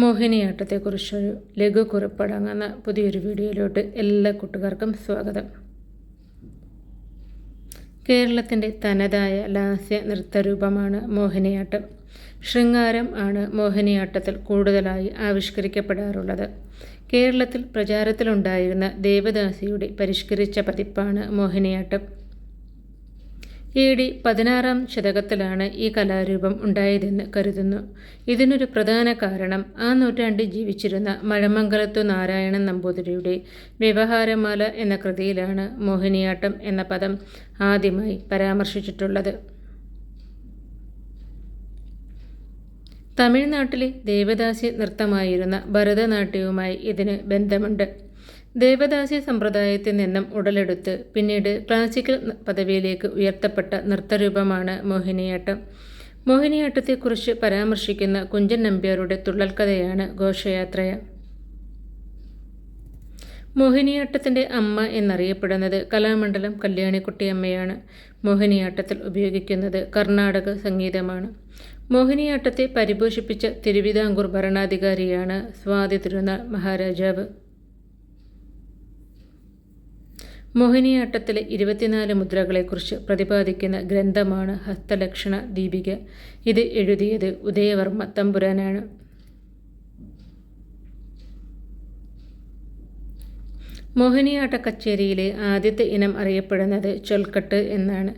മോഹിനിയാട്ടത്തെക്കുറിച്ചൊരു ലഘു കുറിപ്പടങ്ങുന്ന പുതിയൊരു വീഡിയോയിലോട്ട് എല്ലാ കൂട്ടുകാർക്കും സ്വാഗതം. കേരളത്തിന്റെ തനതായ ലാസ്യ നൃത്തരൂപമാണ് മോഹിനിയാട്ടം. ശൃംഗാരം ആണ് മോഹിനിയാട്ടത്തിൽ കൂടുതലായി ആവിഷ്കരിക്കപ്പെടാറുള്ളത്. കേരളത്തിൽ പ്രചാരത്തിലുണ്ടായിരുന്ന ദേവദാസിയുടെ പരിഷ്കരിച്ച പതിപ്പാണ് മോഹിനിയാട്ടം. എ ഡി പതിനാറാം ശതകത്തിലാണ് ഈ കലാരൂപം ഉണ്ടായതെന്ന് കരുതുന്നു. ഇതിനൊരു പ്രധാന കാരണം ആ നൂറ്റാണ്ടിൽ ജീവിച്ചിരുന്ന മഴമംഗലത്തു നാരായണൻ നമ്പൂതിരിയുടെ വ്യവഹാരമാല എന്ന കൃതിയിലാണ് മോഹിനിയാട്ടം എന്ന പദം ആദ്യമായി പരാമർശിച്ചിട്ടുള്ളത്. തമിഴ്നാട്ടിലെ ദേവദാസി നൃത്തമായിരുന്ന ഭരതനാട്യവുമായി ഇതിന് ബന്ധമുണ്ട്. ദേവദാസി സമ്പ്രദായത്തിൽ നിന്നും ഉടലെടുത്ത് പിന്നീട് ക്ലാസിക്കൽ പദവിയിലേക്ക് ഉയർത്തപ്പെട്ട നൃത്തരൂപമാണ് മോഹിനിയാട്ടം. മോഹിനിയാട്ടത്തെക്കുറിച്ച് പരാമർശിക്കുന്ന കുഞ്ചൻ നമ്പ്യാരുടെ തുള്ളൽ തുള്ളൽക്കഥയാണ് ഘോഷയാത്രയ. മോഹിനിയാട്ടത്തിന്റെ അമ്മ എന്നറിയപ്പെടുന്നത് കലാമണ്ഡലം കല്യാണിക്കുട്ടിയമ്മയാണ് മോഹിനിയാട്ടത്തിൽ ഉപയോഗിക്കുന്നത് കർണാടക സംഗീതമാണ്. മോഹിനിയാട്ടത്തെ പരിപോഷിപ്പിച്ച തിരുവിതാംകൂർ ഭരണാധികാരിയാണ് സ്വാതി തിരുനാൾ മഹാരാജാവ്. മോഹിനിയാട്ടത്തിലെ ഇരുപത്തിനാല് മുദ്രകളെക്കുറിച്ച് പ്രതിപാദിക്കുന്ന ഗ്രന്ഥമാണ് ഹസ്തലക്ഷണ ദീപിക. ഇത് എഴുതിയത് ഉദയവർമ്മ തമ്പുരാനാണ്. മോഹിനിയാട്ട കച്ചേരിയിലെ ആദ്യത്തെ ഇനം അറിയപ്പെടുന്നത് ചൊൽക്കട്ട് എന്നാണ്.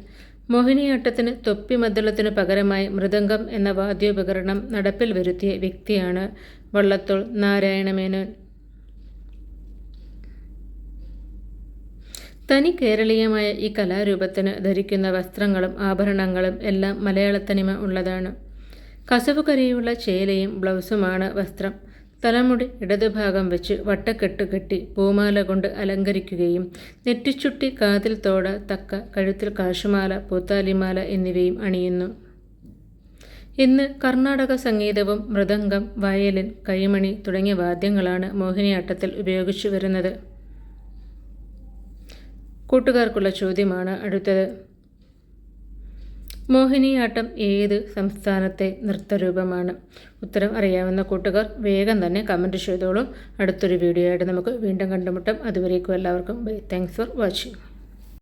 മോഹിനിയാട്ടത്തിന് തൊപ്പിമദ്ദളത്തിനു പകരമായി മൃദംഗം എന്ന വാദ്യോപകരണം നടപ്പിൽ വരുത്തിയ വ്യക്തിയാണ് വള്ളത്തോൾ നാരായണമേനോൻ. തനി കേരളീയമായ ഈ കലാരൂപത്തിന് ധരിക്കുന്ന വസ്ത്രങ്ങളും ആഭരണങ്ങളും എല്ലാം മലയാളത്തനിമ ഉള്ളതാണ്. കസവുകരയുള്ള ചേലയും ബ്ലൗസുമാണ് വസ്ത്രം. തലമുടി ഇടതുഭാഗം വെച്ച് വട്ടക്കെട്ട് കെട്ടി പൂമാല കൊണ്ട് അലങ്കരിക്കുകയും നെറ്റിച്ചുട്ടി കാതിൽ തോട തക്ക കഴുത്തിൽ കാശുമാല പൂത്താലിമാല എന്നിവയും അണിയുന്നു. ഇന്ന് കർണാടക സംഗീതവും മൃദംഗം വയലിൻ കൈമണി തുടങ്ങിയ വാദ്യങ്ങളാണ് മോഹിനിയാട്ടത്തിൽ ഉപയോഗിച്ചു വരുന്നത്. കൂട്ടുകാർക്കുള്ള ചോദ്യമാണ് അടുത്തത്. മോഹിനിയാട്ടം ഏത് സംസ്ഥാനത്തെ നൃത്തരൂപമാണ്? ഉത്തരം അറിയാവുന്ന കൂട്ടുകാർ വേഗം തന്നെ കമന്റ് ചെയ്തോളൂ. അടുത്തൊരു വീഡിയോ ആയിട്ട് നമുക്ക് വീണ്ടും കണ്ടുമുട്ടാം. അതുവരേക്കും എല്ലാവർക്കും ബൈ താങ്ക്സ് ഫോർ വാച്ചിങ്